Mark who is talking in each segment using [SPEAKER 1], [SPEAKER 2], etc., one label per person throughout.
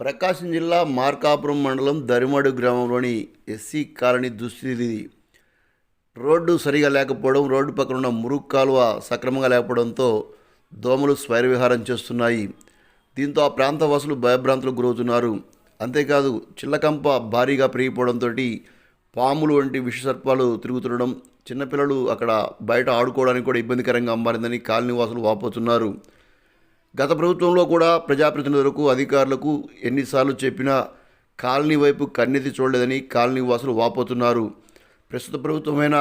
[SPEAKER 1] ప్రకాశం జిల్లా మార్కాపురం మండలం దరిమడు గ్రామంలోని ఎస్సీ కాలనీ దుస్థితి. రోడ్డు సరిగా లేకపోవడం రోడ్డు పక్కన ఉన్న మురుగు కాలువ సక్రమంగా లేకపోవడంతో దోమలు స్వైర విహారం చేస్తున్నాయి. దీంతో ఆ ప్రాంత వాసులు భయభ్రాంతులకు గురవుతున్నారు. అంతేకాదు చిల్లకంప భారీగా పెరిగిపోవడంతో పాములు వంటి విషసర్పాలు తిరుగుతుండడం చిన్నపిల్లలు అక్కడ బయట ఆడుకోవడానికి కూడా ఇబ్బందికరంగా మారిందని కాలనీ వాసులు వాపోతున్నారు. గత ప్రభుత్వంలో కూడా ప్రజాప్రతినిధులకు అధికారులకు ఎన్నిసార్లు చెప్పినా కాలనీ వైపు కన్నెత్తి చూడలేదని కాలనీ వాసులు వాపోతున్నారు. ప్రస్తుత ప్రభుత్వమైన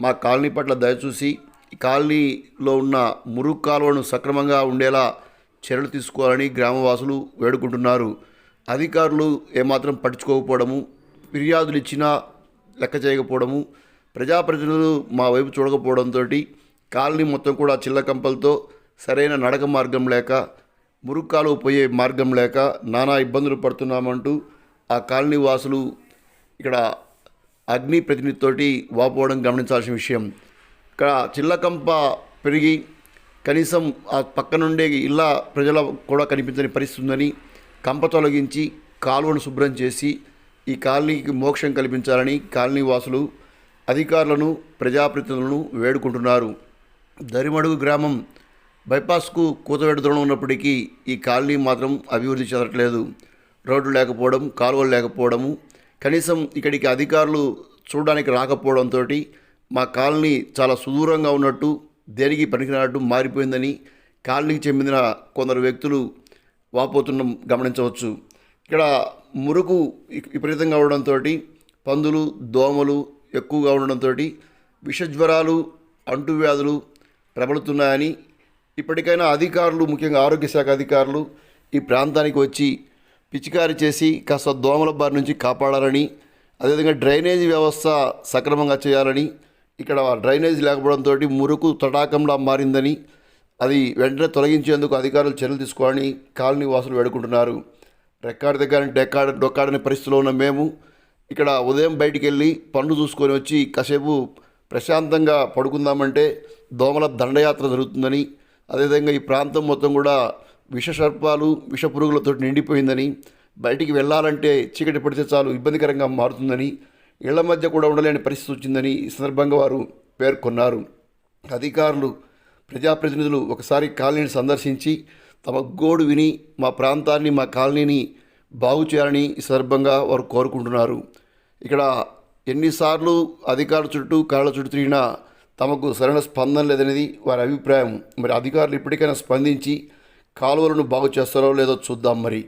[SPEAKER 1] మా కాలనీ పట్ల దయచూసి కాలనీలో ఉన్న మురుగు కాలువను సక్రమంగా ఉండేలా చర్యలు తీసుకోవాలని గ్రామవాసులు వేడుకుంటున్నారు. అధికారులు ఏమాత్రం పట్టించుకోకపోవడము ఫిర్యాదులు ఇచ్చినా లెక్క చేయకపోవడము ప్రజాప్రతినిధులు మా వైపు చూడకపోవడంతో కాలనీ మొత్తం కూడా చిల్లకంపలతో సరైన నడక మార్గం లేక మురుక్కాలు పోయే మార్గం లేక నానా ఇబ్బందులు పడుతున్నామంటూ ఆ కాలనీ వాసులు ఇక్కడ అగ్ని ప్రతినిధితోటి వాపోవడం గమనించాల్సిన విషయం. ఇక్కడ చిల్లకంప పెరిగి కనీసం ఆ పక్క నుండే ఇళ్ళ ప్రజల కూడా కనిపించని పరిస్థితి ఉందని కంప తొలగించి కాలువను శుభ్రం చేసి ఈ కాలనీకి మోక్షం కల్పించాలని కాలనీ వాసులు అధికారులను ప్రజాప్రతినిధులను వేడుకుంటున్నారు. దరిమడుగు గ్రామం బైపాస్కు కూతవేట దూరం ఉన్నప్పటికీ ఈ కాలనీ మాత్రం అభివృద్ధి చెందట్లేదు. రోడ్లు లేకపోవడం కాలువలు లేకపోవడము కనీసం ఇక్కడికి అధికారులు చూడడానికి రాకపోవడంతో మా కాలనీ చాలా సుదూరంగా ఉన్నట్టు దేనికి పనికిరానట్టు మారిపోయిందని కాలనీకి చెందిన కొందరు వ్యక్తులు వాపోతుండడం గమనించవచ్చు. ఇక్కడ మురుగు విపరీతంగా ఉండడంతో పందులు దోమలు ఎక్కువగా ఉండడంతో విషజ్వరాలు అంటువ్యాధులు ప్రబలుతున్నాయని ఇప్పటికైనా అధికారులు ముఖ్యంగా ఆరోగ్య శాఖ అధికారులు ఈ ప్రాంతానికి వచ్చి పిచికారి చేసి కాస్త దోమల బారి నుంచి కాపాడాలని అదేవిధంగా డ్రైనేజీ వ్యవస్థ సక్రమంగా చేయాలని ఇక్కడ డ్రైనేజ్ లేకపోవడంతో మురుకు తటాకంలా మారిందని అది వెంటనే తొలగించేందుకు అధికారులు చర్యలు తీసుకోవాలని కాలనీ వాసులు వేడుకుంటున్నారు. రెక్కాడి దగ్గర డెక్కాడ డొక్కాడని పరిస్థితిలో ఉన్న మేము ఇక్కడ ఉదయం బయటికి వెళ్ళి పనులు చూసుకొని వచ్చి కాసేపు ప్రశాంతంగా పడుకుందామంటే దోమల దండయాత్ర జరుగుతుందని అదేవిధంగా ఈ ప్రాంతం మొత్తం కూడా విష సర్పాలు విష నిండిపోయిందని బయటికి వెళ్ళాలంటే చీకటి పడితే చాలు ఇబ్బందికరంగా మారుతుందని ఇళ్ళ మధ్య కూడా ఉండలేని పరిస్థితి వచ్చిందని ఈ సందర్భంగా వారు పేర్కొన్నారు. అధికారులు ప్రజాప్రతినిధులు ఒకసారి కాలనీని సందర్శించి తమ గోడు విని మా ప్రాంతాన్ని మా కాలనీని బాగు చేయాలని ఈ సందర్భంగా వారు కోరుకుంటున్నారు. ఇక్కడ ఎన్నిసార్లు అధికారుల చుట్టూ కాళ్ళ చుట్టూ తిరిగినా తమకు సరైన స్పందన లేదనేది వారి అభిప్రాయం. మరి అధికారులు ఇప్పటికైనా స్పందించి కాలువలను బాగు చేస్తారో లేదో చూద్దాం మరి.